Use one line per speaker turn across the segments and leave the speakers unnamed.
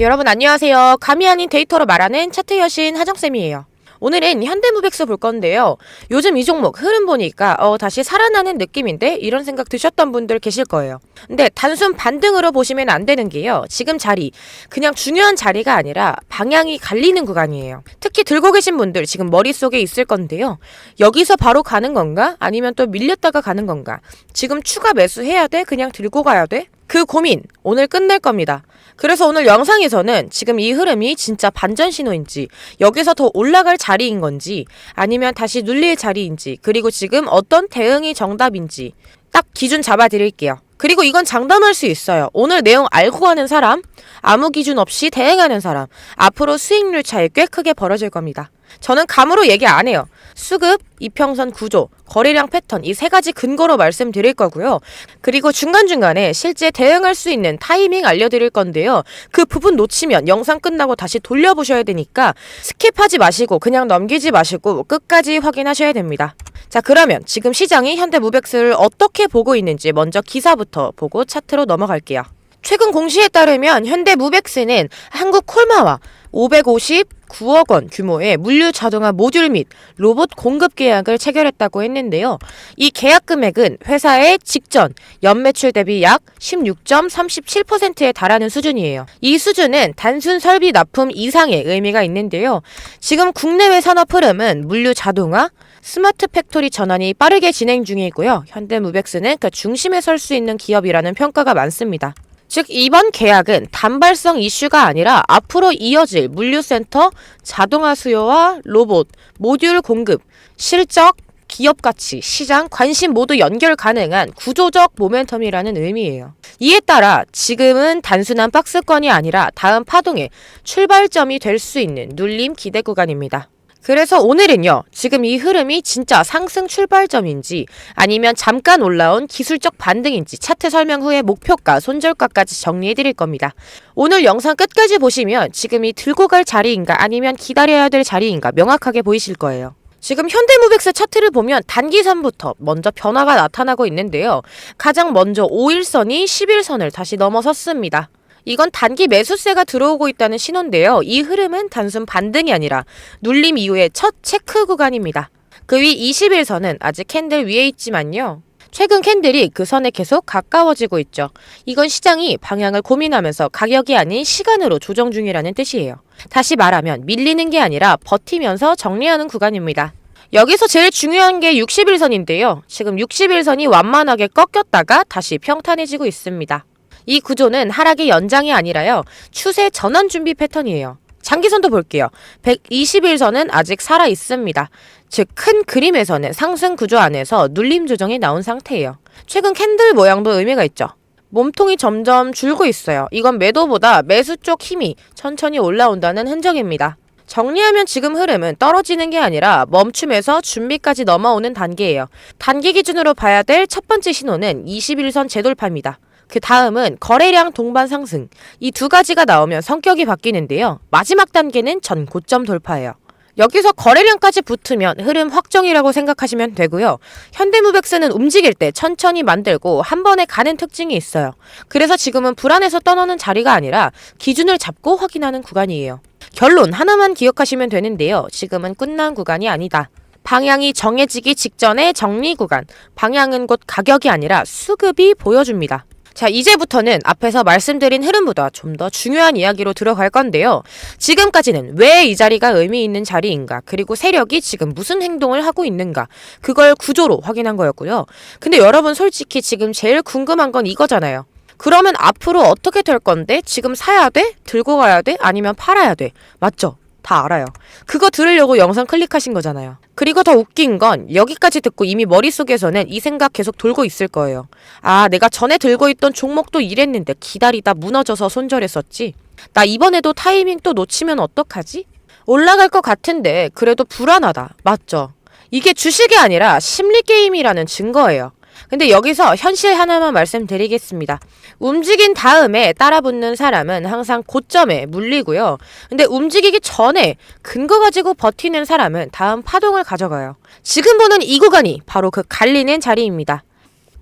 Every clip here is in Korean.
여러분 안녕하세요. 감이 아닌 데이터로 말하는 차트 여신 하정쌤이에요. 오늘은 현대무백스 볼 건데요. 요즘 이 종목 흐름 보니까 어, 다시 살아나는 느낌인데 이런 생각 드셨던 분들 계실 거예요. 근데 단순 반등으로 보시면 안 되는 게요. 지금 자리 그냥 중요한 자리가 아니라 방향이 갈리는 구간이에요. 특히 들고 계신 분들 지금 머릿속에 있을 건데요. 여기서 바로 가는 건가? 아니면 또 밀렸다가 가는 건가? 지금 추가 매수해야 돼? 그냥 들고 가야 돼? 그 고민 오늘 끝낼 겁니다. 그래서 오늘 영상에서는 지금 이 흐름이 진짜 반전 신호인지 여기서 더 올라갈 자리인 건지 아니면 다시 눌릴 자리인지 그리고 지금 어떤 대응이 정답인지 딱 기준 잡아 드릴게요. 그리고 이건 장담할 수 있어요. 오늘 내용 알고 가는 사람, 아무 기준 없이 대응하는 사람, 앞으로 수익률 차이 꽤 크게 벌어질 겁니다. 저는 감으로 얘기 안 해요. 수급, 이평선 구조, 거래량 패턴 이 세 가지 근거로 말씀드릴 거고요. 그리고 중간중간에 실제 대응할 수 있는 타이밍 알려드릴 건데요. 그 부분 놓치면 영상 끝나고 다시 돌려보셔야 되니까 스킵하지 마시고 그냥 넘기지 마시고 끝까지 확인하셔야 됩니다. 자 그러면 지금 시장이 현대무백스를 어떻게 보고 있는지 먼저 기사부터 보고 차트로 넘어갈게요. 최근 공시에 따르면 현대무백스는 한국 콜마와 559억 원 규모의 물류 자동화 모듈 및 로봇 공급 계약을 체결했다고 했는데요. 이 계약 금액은 회사의 직전 연매출 대비 약 16.37%에 달하는 수준이에요. 이 수준은 단순 설비 납품 이상의 의미가 있는데요. 지금 국내외 산업 흐름은 물류 자동화, 스마트 팩토리 전환이 빠르게 진행 중이고요. 현대무백스는 그 중심에 설 수 있는 기업이라는 평가가 많습니다. 즉 이번 계약은 단발성 이슈가 아니라 앞으로 이어질 물류센터 자동화 수요와 로봇, 모듈 공급, 실적, 기업 가치, 시장 관심 모두 연결 가능한 구조적 모멘텀이라는 의미예요. 이에 따라 지금은 단순한 박스권이 아니라 다음 파동의 출발점이 될 수 있는 눌림 기대 구간입니다. 그래서 오늘은요, 지금 이 흐름이 진짜 상승 출발점인지 아니면 잠깐 올라온 기술적 반등인지 차트 설명 후에 목표가, 손절가까지 정리해 드릴 겁니다. 오늘 영상 끝까지 보시면 지금 이 들고 갈 자리인가 아니면 기다려야 될 자리인가 명확하게 보이실 거예요. 지금 현대무백스 차트를 보면 단기선부터 먼저 변화가 나타나고 있는데요. 가장 먼저 5일선이 11선을 다시 넘어섰습니다. 이건 단기 매수세가 들어오고 있다는 신호인데요. 이 흐름은 단순 반등이 아니라 눌림 이후의 첫 체크 구간입니다. 그 위 21선은 아직 캔들 위에 있지만요. 최근 캔들이 그 선에 계속 가까워지고 있죠. 이건 시장이 방향을 고민하면서 가격이 아닌 시간으로 조정 중이라는 뜻이에요. 다시 말하면 밀리는 게 아니라 버티면서 정리하는 구간입니다. 여기서 제일 중요한 게 61선인데요. 지금 61선이 완만하게 꺾였다가 다시 평탄해지고 있습니다. 이 구조는 하락의 연장이 아니라요. 추세 전환 준비 패턴이에요. 장기선도 볼게요. 121선은 아직 살아 있습니다. 즉 큰 그림에서는 상승 구조 안에서 눌림 조정이 나온 상태예요. 최근 캔들 모양도 의미가 있죠. 몸통이 점점 줄고 있어요. 이건 매도보다 매수 쪽 힘이 천천히 올라온다는 흔적입니다. 정리하면 지금 흐름은 떨어지는 게 아니라 멈춤에서 준비까지 넘어오는 단계예요. 단기 기준으로 봐야 될 첫 번째 신호는 21선 재돌파입니다. 그 다음은 거래량 동반 상승. 이 두 가지가 나오면 성격이 바뀌는데요. 마지막 단계는 전 고점 돌파예요. 여기서 거래량까지 붙으면 흐름 확정이라고 생각하시면 되고요. 현대무백스는 움직일 때 천천히 만들고 한 번에 가는 특징이 있어요. 그래서 지금은 불안해서 떠나는 자리가 아니라 기준을 잡고 확인하는 구간이에요. 결론 하나만 기억하시면 되는데요. 지금은 끝난 구간이 아니다. 방향이 정해지기 직전의 정리 구간. 방향은 곧 가격이 아니라 수급이 보여줍니다. 자, 이제부터는 앞에서 말씀드린 흐름보다 좀 더 중요한 이야기로 들어갈 건데요. 지금까지는 왜 이 자리가 의미 있는 자리인가, 그리고 세력이 지금 무슨 행동을 하고 있는가, 그걸 구조로 확인한 거였고요. 근데 여러분 솔직히 지금 제일 궁금한 건 이거잖아요. 그러면 앞으로 어떻게 될 건데? 지금 사야 돼? 들고 가야 돼? 아니면 팔아야 돼? 맞죠? 다 알아요. 그거 들으려고 영상 클릭하신 거잖아요. 그리고 더 웃긴 건 여기까지 듣고 이미 머릿속에서는 이 생각 계속 돌고 있을 거예요. 아, 내가 전에 들고 있던 종목도 이랬는데 기다리다 무너져서 손절했었지. 나 이번에도 타이밍 또 놓치면 어떡하지? 올라갈 것 같은데 그래도 불안하다. 맞죠? 이게 주식이 아니라 심리 게임이라는 증거예요. 근데 여기서 현실 하나만 말씀드리겠습니다. 움직인 다음에 따라 붙는 사람은 항상 고점에 물리고요. 근데 움직이기 전에 근거 가지고 버티는 사람은 다음 파동을 가져가요. 지금 보는 이 구간이 바로 그 갈리는 자리입니다.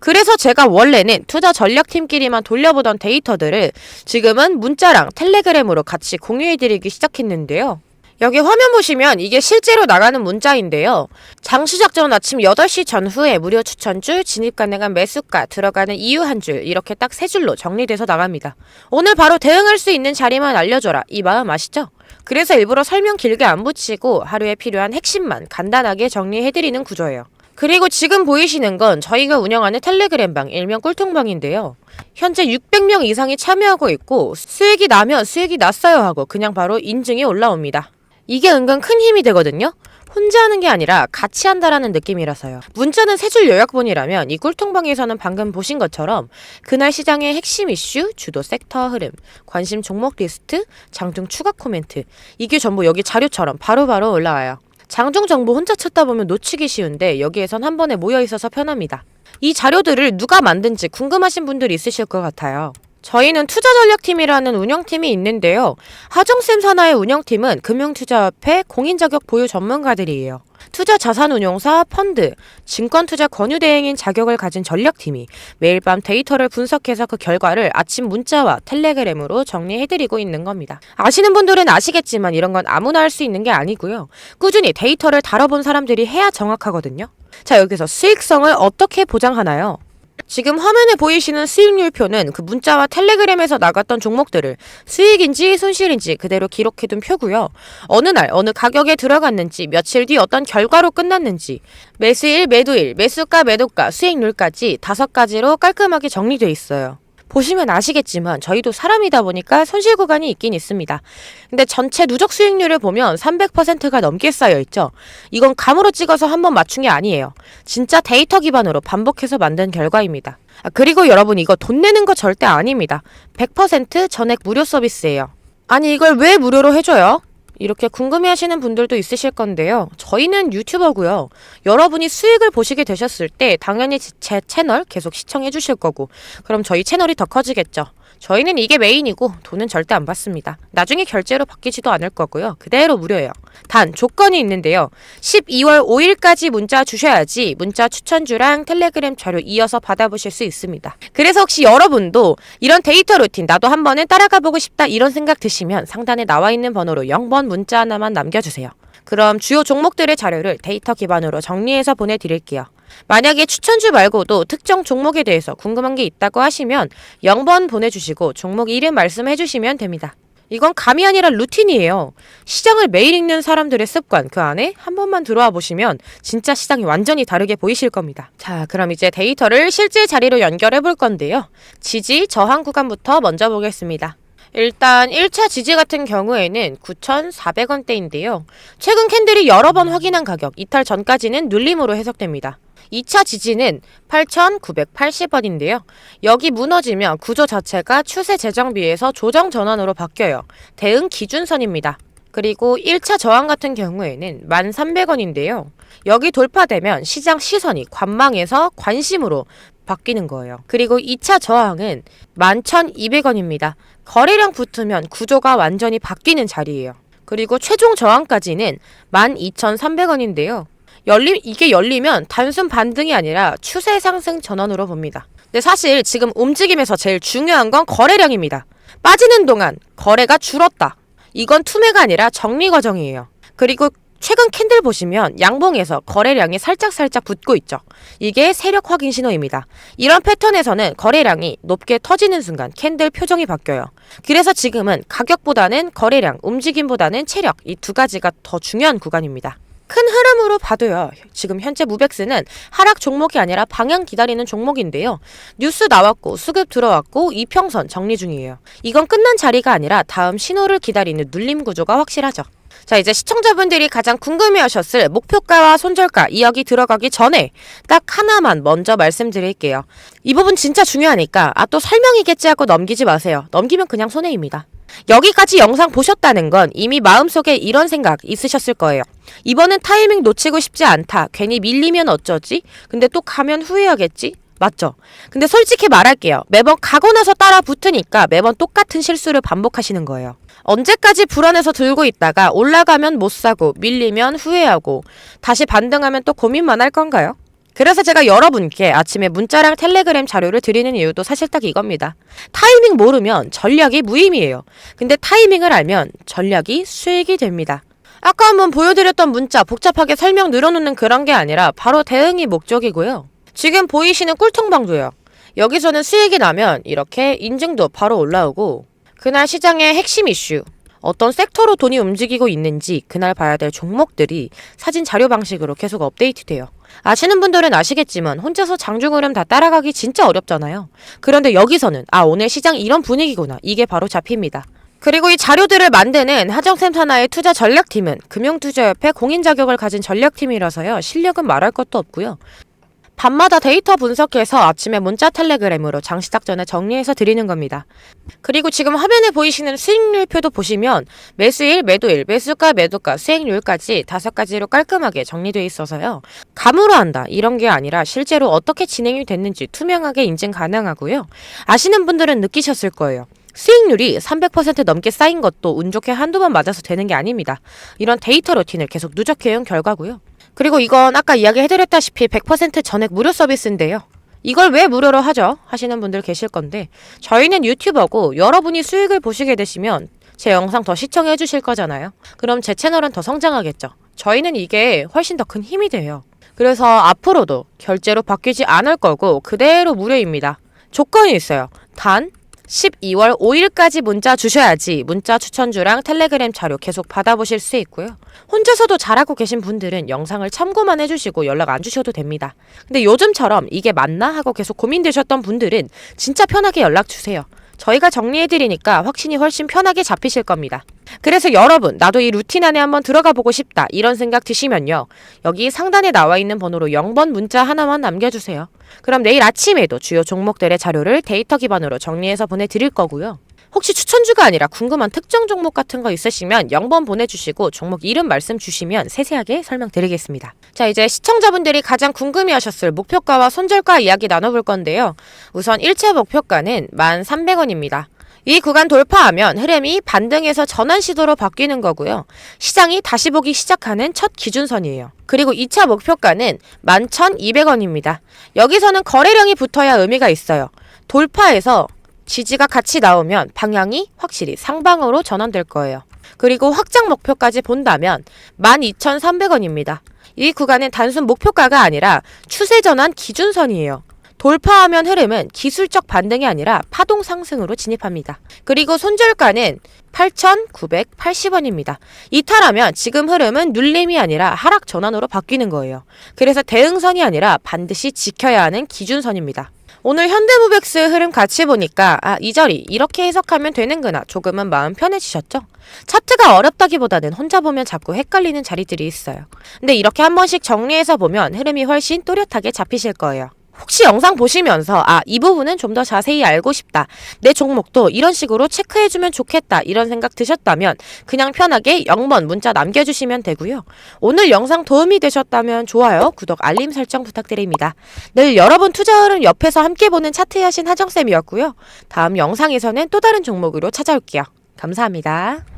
그래서 제가 원래는 투자 전략팀끼리만 돌려보던 데이터들을 지금은 문자랑 텔레그램으로 같이 공유해드리기 시작했는데요. 여기 화면 보시면 이게 실제로 나가는 문자인데요. 장시작 전 아침 8시 전후에 무료 추천주, 진입 가능한 매수가, 들어가는 이유 한 줄, 이렇게 딱 세 줄로 정리돼서 나갑니다. 오늘 바로 대응할 수 있는 자리만 알려줘라. 이 마음 아시죠? 그래서 일부러 설명 길게 안 붙이고 하루에 필요한 핵심만 간단하게 정리해드리는 구조예요. 그리고 지금 보이시는 건 저희가 운영하는 텔레그램방, 일명 꿀통방인데요. 현재 600명 이상이 참여하고 있고 수익이 나면 수익이 났어요 하고 그냥 바로 인증이 올라옵니다. 이게 은근 큰 힘이 되거든요. 혼자 하는 게 아니라 같이 한다라는 느낌이라서요. 문자는 세 줄 요약본이라면 이 꿀통방에서는 방금 보신 것처럼 그날 시장의 핵심 이슈, 주도 섹터 흐름, 관심 종목 리스트, 장중 추가 코멘트 이게 전부 여기 자료처럼 바로바로 올라와요. 장중 정보 혼자 찾다 보면 놓치기 쉬운데 여기에선 한 번에 모여 있어서 편합니다. 이 자료들을 누가 만든지 궁금하신 분들이 있으실 것 같아요. 저희는 투자전략팀이라는 운영팀이 있는데요. 하정쌤 산하의 운영팀은 금융투자협회 공인자격 보유 전문가들이에요. 투자 자산 운용사, 펀드, 증권 투자 권유 대행인 자격을 가진 전략팀이 매일 밤 데이터를 분석해서 그 결과를 아침 문자와 텔레그램으로 정리해드리고 있는 겁니다. 아시는 분들은 아시겠지만 이런 건 아무나 할 수 있는 게 아니고요. 꾸준히 데이터를 다뤄본 사람들이 해야 정확하거든요. 자, 여기서 수익성을 어떻게 보장하나요? 지금 화면에 보이시는 수익률표는 그 문자와 텔레그램에서 나갔던 종목들을 수익인지 손실인지 그대로 기록해둔 표고요. 어느 날 어느 가격에 들어갔는지 며칠 뒤 어떤 결과로 끝났는지 매수일, 매도일, 매수가, 매도가, 수익률까지 다섯 가지로 깔끔하게 정리돼 있어요. 보시면 아시겠지만 저희도 사람이다 보니까 손실 구간이 있긴 있습니다. 근데 전체 누적 수익률을 보면 300%가 넘게 쌓여 있죠. 이건 감으로 찍어서 한번 맞춘 게 아니에요. 진짜 데이터 기반으로 반복해서 만든 결과입니다. 아, 그리고 여러분 이거 돈 내는 거 절대 아닙니다. 100% 전액 무료 서비스예요. 아니 이걸 왜 무료로 해줘요? 이렇게 궁금해 하시는 분들도 있으실 건데요. 저희는 유튜버고요. 여러분이 수익을 보시게 되셨을 때 당연히 제 채널 계속 시청해 주실 거고 그럼 저희 채널이 더 커지겠죠. 저희는 이게 메인이고 돈은 절대 안 받습니다. 나중에 결제로 바뀌지도 않을 거고요. 그대로 무료예요. 단 조건이 있는데요. 12월 5일까지 문자 주셔야지 문자 추천주랑 텔레그램 자료 이어서 받아보실 수 있습니다. 그래서 혹시 여러분도 이런 데이터 루틴 나도 한 번은 따라가 보고 싶다 이런 생각 드시면 상단에 나와 있는 번호로 0번 문자 하나만 남겨주세요. 그럼 주요 종목들의 자료를 데이터 기반으로 정리해서 보내드릴게요. 만약에 추천주 말고도 특정 종목에 대해서 궁금한 게 있다고 하시면 0번 보내주시고 종목 이름 말씀해 주시면 됩니다. 이건 감이 아니라 루틴이에요. 시장을 매일 읽는 사람들의 습관 그 안에 한 번만 들어와 보시면 진짜 시장이 완전히 다르게 보이실 겁니다. 자, 그럼 이제 데이터를 실제 자리로 연결해 볼 건데요. 지지, 저항 구간부터 먼저 보겠습니다. 일단 1차 지지 같은 경우에는 9,400원대인데요. 최근 캔들이 여러 번 확인한 가격, 이탈 전까지는 눌림으로 해석됩니다. 2차 지지는 8,980원인데요. 여기 무너지면 구조 자체가 추세 재정비에서 조정 전환으로 바뀌어요. 대응 기준선입니다. 그리고 1차 저항 같은 경우에는 1,300원인데요. 여기 돌파되면 시장 시선이 관망에서 관심으로 바뀌는 거예요. 그리고 2차 저항은 11,200원입니다. 거래량 붙으면 구조가 완전히 바뀌는 자리예요. 그리고 최종 저항까지는 12,300원인데요. 열림 이게 열리면 단순 반등이 아니라 추세 상승 전환으로 봅니다. 근데 사실 지금 움직임에서 제일 중요한 건 거래량입니다. 빠지는 동안 거래가 줄었다. 이건 투매가 아니라 정리 과정이에요. 그리고 최근 캔들 보시면 양봉에서 거래량이 살짝살짝 붙고 있죠. 이게 세력 확인 신호입니다. 이런 패턴에서는 거래량이 높게 터지는 순간 캔들 표정이 바뀌어요. 그래서 지금은 가격보다는 거래량, 움직임보다는 체력 이 두 가지가 더 중요한 구간입니다. 큰 흐름으로 봐도요. 지금 현재 무백스는 하락 종목이 아니라 방향 기다리는 종목인데요. 뉴스 나왔고 수급 들어왔고 이평선 정리 중이에요. 이건 끝난 자리가 아니라 다음 신호를 기다리는 눌림 구조가 확실하죠. 자, 이제 시청자분들이 가장 궁금해 하셨을 목표가와 손절가 이야기 들어가기 전에 딱 하나만 먼저 말씀드릴게요. 이 부분 진짜 중요하니까 아 또 설명이겠지 하고 넘기지 마세요. 넘기면 그냥 손해입니다. 여기까지 영상 보셨다는 건 이미 마음속에 이런 생각 있으셨을 거예요. 이번엔 타이밍 놓치고 싶지 않다. 괜히 밀리면 어쩌지? 근데 또 가면 후회하겠지? 맞죠? 근데 솔직히 말할게요. 매번 가고 나서 따라 붙으니까 매번 똑같은 실수를 반복하시는 거예요. 언제까지 불안해서 들고 있다가 올라가면 못 사고 밀리면 후회하고 다시 반등하면 또 고민만 할 건가요? 그래서 제가 여러분께 아침에 문자랑 텔레그램 자료를 드리는 이유도 사실 딱 이겁니다. 타이밍 모르면 전략이 무의미해요. 근데 타이밍을 알면 전략이 수익이 됩니다. 아까 한번 보여드렸던 문자 복잡하게 설명 늘어놓는 그런 게 아니라 바로 대응이 목적이고요. 지금 보이시는 꿀통방도요. 여기서는 수익이 나면 이렇게 인증도 바로 올라오고 그날 시장의 핵심 이슈 어떤 섹터로 돈이 움직이고 있는지 그날 봐야 될 종목들이 사진 자료 방식으로 계속 업데이트돼요. 아시는 분들은 아시겠지만 혼자서 장중 흐름 다 따라가기 진짜 어렵잖아요. 그런데 여기서는 아 오늘 시장 이런 분위기구나 이게 바로 잡힙니다. 그리고 이 자료들을 만드는 하정샘 산하의 투자 전략팀은 금융투자협회 공인 자격을 가진 전략팀이라서요. 실력은 말할 것도 없고요. 밤마다 데이터 분석해서 아침에 문자 텔레그램으로 장시 작 전에 정리해서 드리는 겁니다. 그리고 지금 화면에 보이시는 수익률표도 보시면 매수일, 매도일, 매수가, 매도가, 수익률까지 다섯 가지로 깔끔하게 정리되어 있어서요. 감으로 한다 이런 게 아니라 실제로 어떻게 진행이 됐는지 투명하게 인증 가능하고요. 아시는 분들은 느끼셨을 거예요. 수익률이 300% 넘게 쌓인 것도 운 좋게 한두 번 맞아서 되는 게 아닙니다. 이런 데이터 루틴을 계속 누적해온 결과고요. 그리고 이건 아까 이야기 해드렸다시피 100% 전액 무료 서비스인데요. 이걸 왜 무료로 하죠? 하시는 분들 계실 건데 저희는 유튜버고 여러분이 수익을 보시게 되시면 제 영상 더 시청해 주실 거잖아요. 그럼 제 채널은 더 성장하겠죠. 저희는 이게 훨씬 더 큰 힘이 돼요. 그래서 앞으로도 결제로 바뀌지 않을 거고 그대로 무료입니다. 조건이 있어요. 단 12월 5일까지 문자 주셔야지 문자 추천주랑 텔레그램 자료 계속 받아보실 수 있고요. 혼자서도 잘하고 계신 분들은 영상을 참고만 해주시고 연락 안 주셔도 됩니다. 근데 요즘처럼 이게 맞나 하고 계속 고민되셨던 분들은 진짜 편하게 연락 주세요. 저희가 정리해드리니까 확신이 훨씬 편하게 잡히실 겁니다. 그래서 여러분, 나도 이 루틴 안에 한번 들어가 보고 싶다. 이런 생각 드시면요. 여기 상단에 나와 있는 번호로 0번 문자 하나만 남겨주세요. 그럼 내일 아침에도 주요 종목들의 자료를 데이터 기반으로 정리해서 보내드릴 거고요. 혹시 추천주가 아니라 궁금한 특정 종목 같은 거 있으시면 0번 보내주시고 종목 이름 말씀 주시면 세세하게 설명드리겠습니다. 자, 이제 시청자분들이 가장 궁금해하셨을 목표가와 손절가 이야기 나눠볼 건데요. 우선 1차 목표가는 1,300원입니다. 이 구간 돌파하면 흐름이 반등에서 전환 시도로 바뀌는 거고요. 시장이 다시 보기 시작하는 첫 기준선이에요. 그리고 2차 목표가는 11,200원입니다. 여기서는 거래량이 붙어야 의미가 있어요. 돌파해서 지지가 같이 나오면 방향이 확실히 상방으로 전환될 거예요. 그리고 확장 목표까지 본다면 12,300원입니다. 이 구간은 단순 목표가가 아니라 추세 전환 기준선이에요. 돌파하면 흐름은 기술적 반등이 아니라 파동 상승으로 진입합니다. 그리고 손절가는 8,980원입니다. 이탈하면 지금 흐름은 눌림이 아니라 하락 전환으로 바뀌는 거예요. 그래서 대응선이 아니라 반드시 지켜야 하는 기준선입니다. 오늘 현대무백스 흐름 같이 보니까 아, 이 자리 이렇게 해석하면 되는구나 조금은 마음 편해지셨죠? 차트가 어렵다기보다는 혼자 보면 자꾸 헷갈리는 자리들이 있어요. 근데 이렇게 한 번씩 정리해서 보면 흐름이 훨씬 또렷하게 잡히실 거예요. 혹시 영상 보시면서 아, 이 부분은 좀 더 자세히 알고 싶다. 내 종목도 이런 식으로 체크해주면 좋겠다. 이런 생각 드셨다면 그냥 편하게 0번 문자 남겨주시면 되고요. 오늘 영상 도움이 되셨다면 좋아요, 구독, 알림 설정 부탁드립니다. 늘 여러분 투자 흐름 옆에서 함께 보는 차트 여신 하정쌤이었고요. 다음 영상에서는 또 다른 종목으로 찾아올게요. 감사합니다.